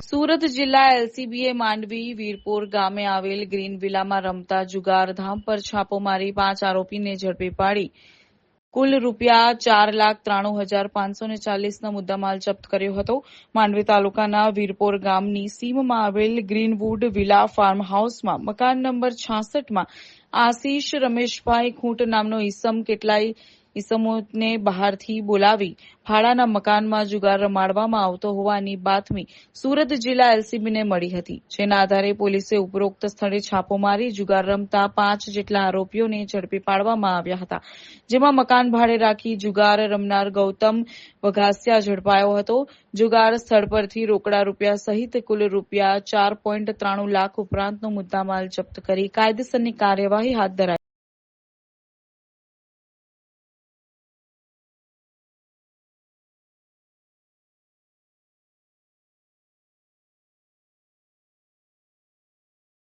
સુરત જિલ્લા એલસીબીએ માંડવી વીરપુર ગામે આવેલ ગ્રીન વિલામાં રમતા જુગારધામ પર છાપો મારી પાંચ આરોપીને ઝડપી પાડી. કુલ રૂપિયા ચાર લાખ ત્રાણું હજાર પાંચસો ને ચાલીસનો મુદ્દામાલ જપ્ત કર્યો હતો. માંડવી તાલુકાના વીરપોર ગામની સીમમાં આવેલ ગ્રીનવુડ વિલા ફાર્મ હાઉસમાં મકાન નંબર છાસઠમાં આશીષ રમેશભાઈ ખૂંટ નામનો ઈસમ કેટલાય ઈસમોને બહારથી બોલાવી ભાડાના મકાનમાં જુગાર રમાડવામાં આવતો હોવાની બાતમી સુરત જિલ્લા એલસીબીને મળી હતી, જેના આધારે પોલીસે ઉપરોક્ત સ્થળે છાપો મારી જુગાર રમતા પાંચ જેટલા આરોપીઓને ઝડપી પાડવામાં આવ્યા હતા, જેમાં મકાન ભાડે રાખી જુગાર રમનાર ગૌતમ વઘાસિયા ઝડપાયો હતો. જુગાર સ્થળ પરથી રોકડા રૂપિયા સહિત કુલ રૂપિયા ચાર પોઈન્ટ ત્રાણું લાખ ઉપરાંતનો મુદ્દામાલ જપ્ત કરી કાયદેસરની કાર્યવાહી હાથ ધરાઈ